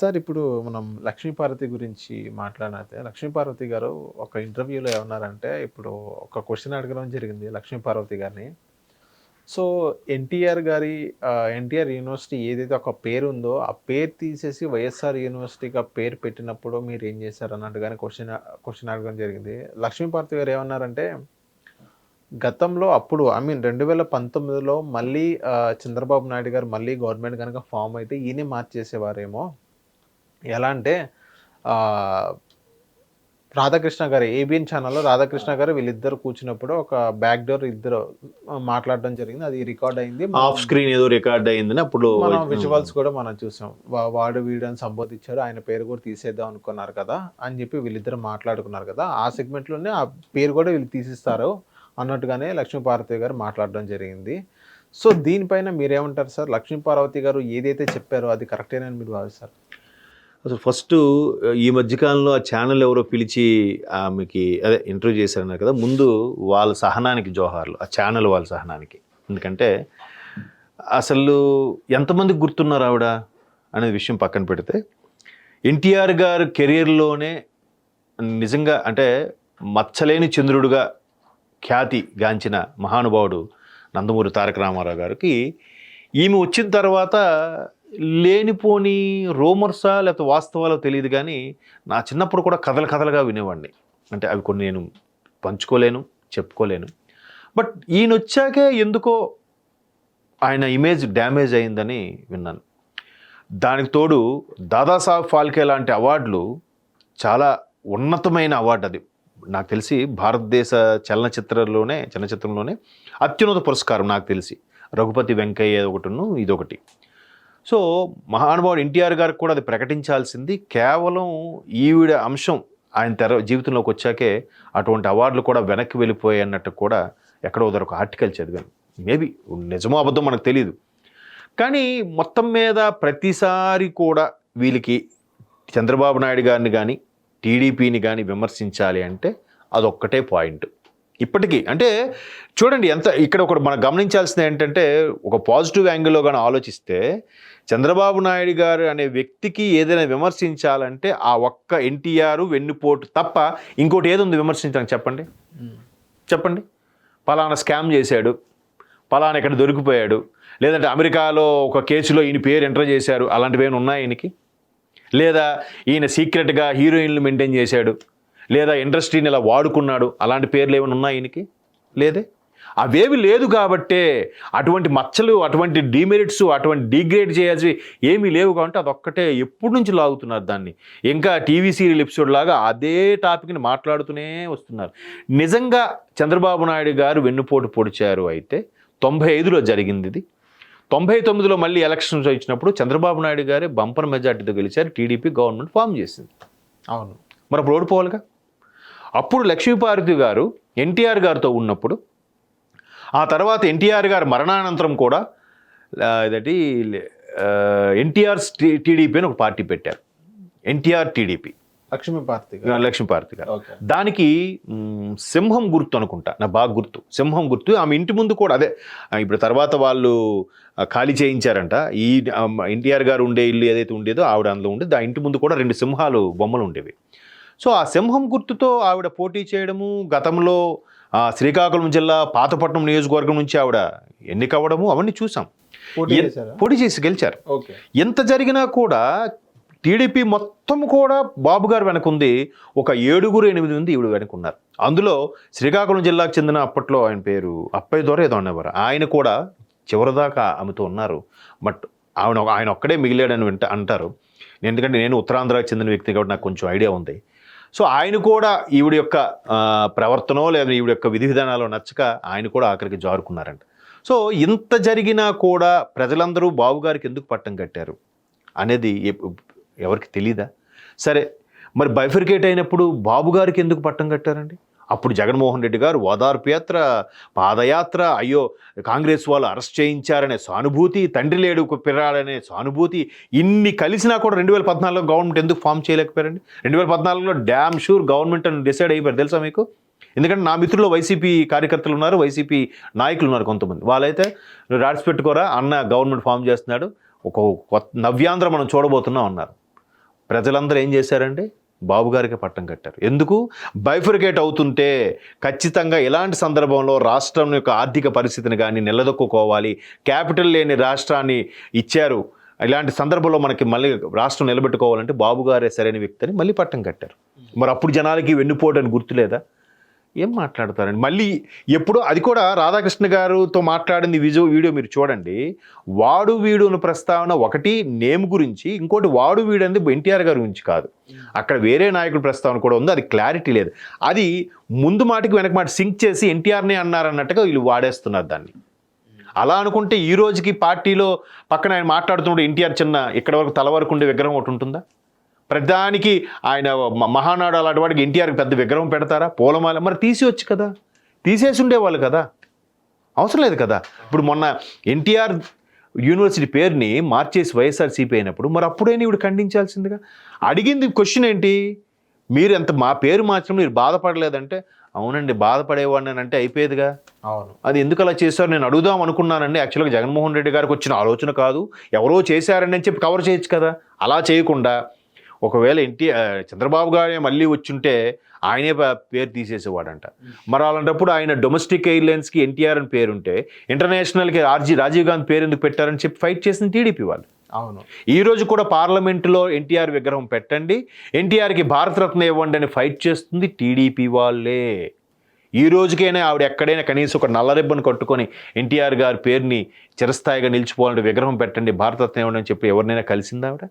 Sir ఇప్పుడు మనం లక్ష్మీపార్వతి గురించి మాట్లాడితే లక్ష్మీపార్వతి గారు ఒక ఇంటర్వ్యూలో ఏమన్నారంటే ఇప్పుడు ఒక క్వశ్చన్ అడగడం జరిగింది లక్ష్మీపార్వతి గారిని. సో ఎన్టీఆర్ గారి ఎన్టీఆర్ యూనివర్సిటీ ఏదైతే ఒక పేరు ఉందో ఆ పేరు తీసేసి వైఎస్ఆర్ యూనివర్సిటీగా పేరు పెట్టినప్పుడు మీరు ఏం చేశారు అన్నట్టుగానే క్వశ్చన్ క్వశ్చన్ అడగడం జరిగింది. లక్ష్మీపార్వతి గారు ఏమన్నారంటే గతంలో అప్పుడు ఐ మీన్ రెండు వేల పంతొమ్మిదిలో మళ్ళీ చంద్రబాబు నాయుడు గారు మళ్ళీ గవర్నమెంట్ కనుక ఫామ్ అయితే ఈయనే మార్చేసేవారేమో. ఎలా అంటే రాధాకృష్ణ గారు ఏబిఎన్ ఛానల్లో రాధాకృష్ణ గారు వీళ్ళిద్దరు కూర్చున్నప్పుడు ఒక బ్యాక్ డోర్ ఇద్దరు మాట్లాడడం జరిగింది. అది రికార్డ్ అయింది. ఆఫ్ స్క్రీన్ ఏదో రికార్డ్ అయిందని అప్పుడు మనం విజువల్స్ కూడా మనం చూసాం. వాడు వీడని సంబోధించారు. ఆయన పేరు కూడా తీసేద్దాం అనుకున్నారు కదా అని చెప్పి వీళ్ళిద్దరు మాట్లాడుకున్నారు కదా. ఆ segment లోనే ఆ పేరు కూడా వీళ్ళు తీసిస్తారు అన్నట్టుగానే లక్ష్మీపార్వతి గారు మాట్లాడడం జరిగింది. సో దీనిపైన మీరేమంటారు సార్? లక్ష్మీపార్వతి గారు ఏదైతే చెప్పారో అది కరెక్టేనని మీరు భావిస్తారు? అసలు ఫస్ట్ ఈ మధ్యకాలంలో ఆ ఛానల్ ఎవరో పిలిచి ఆమెకి అదే ఇంటర్వ్యూ చేశారన్నారు కదా ముందు వాళ్ళ సహనానికి జోహార్లు ఆ ఛానల్ వాళ్ళ సహనానికి. ఎందుకంటే అసలు ఎంతమందికి గుర్తున్నారు ఆవిడ అనే విషయం పక్కన పెడితే ఎన్టీఆర్ గారు కెరీర్లోనే నిజంగా అంటే మచ్చలేని చంద్రుడుగా ఖ్యాతి గాంచిన మహానుభావుడు నందమూరి తారక రామారావు గారికి ఈమె వచ్చిన తర్వాత లేనిపోని రోమర్సా లేకపోతే వాస్తవాలో తెలియదు కానీ నా చిన్నప్పుడు కూడా కథలు కథలుగా వినేవాడిని. అంటే అవి కొన్ని నేను పంచుకోలేను చెప్పుకోలేను. బట్ ఈయన వచ్చాకే ఎందుకో ఆయన ఇమేజ్ డ్యామేజ్ అయిందని విన్నాను. దానికి తోడు దాదాసాహెబ్ ఫాల్కే లాంటి అవార్డులు చాలా ఉన్నతమైన అవార్డు అది. నాకు తెలిసి భారతదేశ చలనచిత్రంలోనే చలనచిత్రంలోనే అత్యున్నత పురస్కారం నాకు తెలిసి. రఘుపతి వెంకయ్య ఒకటిను ఇదొకటి. సో మహానుభావుడు ఎన్టీఆర్ గారికి కూడా అది ప్రకటించాల్సింది. కేవలం ఈవిడ అంశం ఆయన తెర జీవితంలోకి వచ్చాకే అటువంటి అవార్డులు కూడా వెనక్కి వెళ్ళిపోయాయి అన్నట్టు కూడా ఎక్కడో ఒక ఆర్టికల్ చదివాను. మేబీ నిజమో అబద్ధం మనకు తెలియదు కానీ మొత్తం మీద ప్రతిసారి కూడా వీళ్ళకి చంద్రబాబు నాయుడు గారిని కానీ టీడీపీని కానీ విమర్శించాలి అంటే అదొక్కటే పాయింట్. ఇప్పటికీ. అంటే చూడండి ఎంత ఇక్కడ ఒకటి మనం గమనించాల్సింది ఏంటంటే ఒక పాజిటివ్ యాంగిల్లో కానీ ఆలోచిస్తే చంద్రబాబు నాయుడు గారు అనే వ్యక్తికి ఏదైనా విమర్శించాలంటే ఆ ఒక్క ఎన్టీఆర్ వెన్నుపోటు తప్ప ఇంకోటి ఏది ఉంది విమర్శించడానికి చెప్పండి? చెప్పండి. పలానా స్కామ్ చేశాడు. పలానా ఇక్కడ దొరికిపోయాడు. లేదంటే అమెరికాలో ఒక కేసులో ఈయన పేరు ఎంటర్ చేశారు. అలాంటివి ఏమైనా ఉన్నాయి ఈయనకి? లేదా ఈయన సీక్రెట్గా హీరోయిన్లు మెయింటైన్ చేశాడు. లేదా ఇండస్ట్రీని ఇలా వాడుకున్నాడు అలాంటి పేర్లు ఏమైనా ఉన్నాయి ఈయనకి? లేదే? అవేవి లేదు కాబట్టే అటువంటి మచ్చలు అటువంటి డిమెరిట్స్ అటువంటి డిగ్రేడ్ చేయాల్సి ఏమీ లేవు కాబట్టి అదొక్కటే ఎప్పటి నుంచి లాగుతున్నారు దాన్ని. ఇంకా టీవీ సీరియల్ ఎపిసోడ్ లాగా అదే టాపిక్ని మాట్లాడుతూనే వస్తున్నారు. నిజంగా చంద్రబాబు నాయుడు గారు వెన్నుపోటు పొడిచారు అయితే తొంభై ఐదులో జరిగింది ఇది. తొంభై తొమ్మిదిలో మళ్ళీ ఎలక్షన్స్ వచ్చినప్పుడు చంద్రబాబు నాయుడు గారే బంపర్ మెజార్టీతో గెలిచారు టీడీపీ గవర్నమెంట్ ఫామ్ చేసింది. అవును. మరి అప్పుడు ఓడిపోవాలిగా? అప్పుడు లక్ష్మీపార్వతి గారు ఎన్టీఆర్ గారితో ఉన్నప్పుడు ఆ తర్వాత ఎన్టీఆర్ గారి మరణానంతరం కూడా ఇదేంటి ఎన్టీఆర్ టీడీపీ అని ఒక పార్టీ పెట్టారు. ఎన్టీఆర్ టీడీపీ. లక్ష్మీపార్వతి గారు. లక్ష్మీపార్వతి గారు. దానికి సింహం గుర్తు అనుకుంటా. నా బాగా గుర్తు. సింహం గుర్తు. ఆమె ఇంటి ముందు కూడా అదే ఇప్పుడు తర్వాత వాళ్ళు ఖాళీ చేయించారంట. ఈ ఎన్టీఆర్ గారు ఉండే ఇల్లు ఏదైతే ఉండేదో ఆవిడ అందులో ఉండేది ఆ ఇంటి ముందు కూడా రెండు సింహాలు బొమ్మలు ఉండేవి. సో ఆ సింహం గుర్తుతో ఆవిడ పోటీ చేయడము గతంలో ఆ, శ్రీకాకుళం జిల్లా పాతపట్నం నియోజకవర్గం నుంచి ఆవిడ ఎన్నికవ్వడము అవన్నీ చూసాం. పోటీ చేసి గెలిచారు. ఎంత జరిగినా కూడా టీడీపీ మొత్తం కూడా బాబు గారు వెనకుంది ఒక ఏడుగురు ఎనిమిది మంది ఈవిడ వెనకున్నారు. అందులో శ్రీకాకుళం జిల్లాకు చెందిన అప్పట్లో ఆయన పేరు అప్పయ్య దొర ఏదో అనేవారు. ఆయన కూడా చివరిదాకా ఆమెతో ఉన్నారు. బట్ ఆయన ఆయన ఒక్కడే మిగిలాడని వింట అంటారు. ఎందుకంటే నేను ఉత్తరాంధ్రకు చెందిన వ్యక్తి కాబట్టి నాకు కొంచెం ఐడియా ఉంది. సో ఆయన కూడా ఈవిడ యొక్క ఆ, ప్రవర్తనో లేదా ఈవిడ యొక్క విధి విధానాలు నచ్చక ఆయన కూడా ఆఖరికి జారుకున్నారంట. సో ఇంత జరిగినా కూడా ప్రజలందరూ బాబుగారికి ఎందుకు పట్టం కట్టారు అనేది ఎవరికి తెలీదా? సరే మరి బైఫర్కేట్ అయినప్పుడు బాబుగారికి ఎందుకు పట్టం కట్టారండి? అప్పుడు జగన్మోహన్ రెడ్డి గారు ఓదార్పు యాత్ర పాదయాత్ర అయ్యో కాంగ్రెస్ వాళ్ళు అరెస్ట్ చేయించారనే సానుభూతి తండ్రి లేడు పిరాడనే సానుభూతి ఇన్ని కలిసినా కూడా రెండు వేల పద్నాలుగులో గవర్నమెంట్ ఎందుకు ఫామ్ చేయలేకపోయారండి? రెండు వేల పద్నాలుగులో డ్యామ్ షూర్ గవర్నమెంట్ అని డిసైడ్ అయిపోయారు తెలుసా మీకు? ఎందుకంటే నా మిత్రుల్లో వైసీపీ కార్యకర్తలు ఉన్నారు వైసీపీ నాయకులు ఉన్నారు కొంతమంది. వాళ్ళైతే రాడ్స్ పెట్టుకోరా అన్న గవర్నమెంట్ ఫామ్ చేస్తున్నాడు ఒక కొత్త నవ్యాంధ్ర మనం చూడబోతున్నాం అన్నారు. ప్రజలందరూ ఏం చేశారంటే బాబు గారికి పట్టం కట్టారు. ఎందుకు? బైఫర్కేట్ అవుతుంటే ఖచ్చితంగా ఇలాంటి సందర్భంలో రాష్ట్రం యొక్క ఆర్థిక పరిస్థితిని కానీ నిలదొక్కుకోవాలి. క్యాపిటల్ లేని రాష్ట్రాన్ని ఇచ్చారు. ఇలాంటి సందర్భంలో మనకి మళ్ళీ రాష్ట్రం నిలబెట్టుకోవాలంటే బాబు గారే సరైన వ్యక్తి అని మళ్ళీ పట్టం కట్టారు. మరి అప్పుడు జనాలకి వెన్నుపోవడానికి గుర్తులేదా? ఏం మాట్లాడతారండి? మళ్ళీ ఎప్పుడో అది కూడా రాధాకృష్ణ గారితో మాట్లాడింది విజు వీడియో మీరు చూడండి. వాడు వీడు అనే ప్రస్తావన ఒకటి నేమ్ గురించి ఇంకోటి వాడు వీడు అనేది ఎన్టీఆర్ గారి గురించి కాదు. అక్కడ వేరే నాయకుడి ప్రస్తావన కూడా ఉంది అది క్లారిటీ లేదు. అది ముందు మాటకి వెనక మాట సింక్ చేసి ఎన్టీఆర్నే అన్నారన్నట్టుగా వీళ్ళు వాడేస్తున్నారు దాన్ని. అలా అనుకుంటే ఈ రోజుకి పార్టీలో పక్కన ఆయన మాట్లాడుతుంటే ఎన్టీఆర్ చిన్న ఇక్కడ వరకు తల వరకు ఉండే విగ్రహం ఒకటి ఉంటుందా? ప్రధానికి ఆయన మహానాడు అలాంటి వాడికి ఎన్టీఆర్కి పెద్ద విగ్రహం పెడతారా? పూలమాల? మరి తీసేయొచ్చు కదా. తీసేసి ఉండేవాళ్ళు కదా. అవసరం లేదు కదా. ఇప్పుడు మొన్న ఎన్టీఆర్ యూనివర్సిటీ పేరుని మార్చేసి వైఎస్ఆర్సీపీ అయినప్పుడు మరి అప్పుడైనా ఇవి ఖండించాల్సిందిగా? అడిగింది క్వశ్చన్ ఏంటి? మీరు ఎంత మా పేరు మార్చడం మీరు బాధపడలేదంటే? అవునండి బాధపడేవాడిని అంటే అయిపోయేదిగా. అవును. అది ఎందుకు అలా చేశారు? నేను అడుగుదాం అనుకున్నానండి. యాక్చువల్గా జగన్మోహన్ రెడ్డి గారికి వచ్చిన ఆలోచన కాదు. ఎవరో చేశారని అని చెప్పి కవర్ చేయొచ్చు కదా. అలా చేయకుండా ఒకవేళ ఎన్టీ చంద్రబాబు గారే మళ్ళీ వచ్చుంటే ఆయనే పేరు తీసేసేవాడంట. మరి అలాంటప్పుడు ఆయన డొమెస్టిక్ ఎయిర్లైన్స్కి ఎన్టీఆర్ అని పేరుంటే ఇంటర్నేషనల్కి ఆర్జీ రాజీవ్ గాంధీ పేరు ఎందుకు పెట్టారని చెప్పి ఫైట్ చేసిన టీడీపీ వాళ్ళు. అవును. ఈ రోజు కూడా పార్లమెంటులో ఎన్టీఆర్ విగ్రహం పెట్టండి ఎన్టీఆర్కి భారతరత్న ఇవ్వండి అని ఫైట్ చేస్తుంది టీడీపీ వాళ్ళే. ఈ రోజుకైనా ఆవిడ ఎక్కడైనా కనీసం ఒక నల్ల రిబ్బన్ కట్టుకొని ఎన్టీఆర్ గారి పేరుని చిరస్థాయిగా నిలిచిపోవాలంటే విగ్రహం పెట్టండి భారతరత్న ఇవ్వండి అని చెప్పి ఎవరినైనా కలిసిందా ఆవిడ?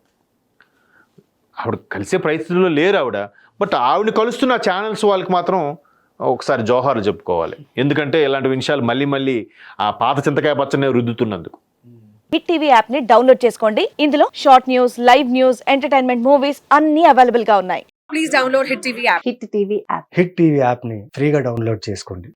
ఆవిడ కలిసే పరిస్థితుల్లో లేరు ఆవిడ. బట్ ఆవిడని కలుస్తున్న ఛానల్స్ వాళ్ళకి మాత్రం ఒకసారి జోహార్లు చెప్పుకోవాలి. ఎందుకంటే ఇలాంటి విషయాలు మళ్ళీ మళ్ళీ ఆ పాత చింతకాయ పచ్చనే రుద్దుతున్నందుకు. హిట్ టీవీ యాప్ని డౌన్లోడ్ చేసుకోండి. ఇందులో short news live news entertainment movies అన్ని అవైలబుల్గా ఉన్నాయి. Please download Hit TV app. Hit TV app hit TV యాప్ని ఫ్రీగా డౌన్లోడ్ చేసుకోండి.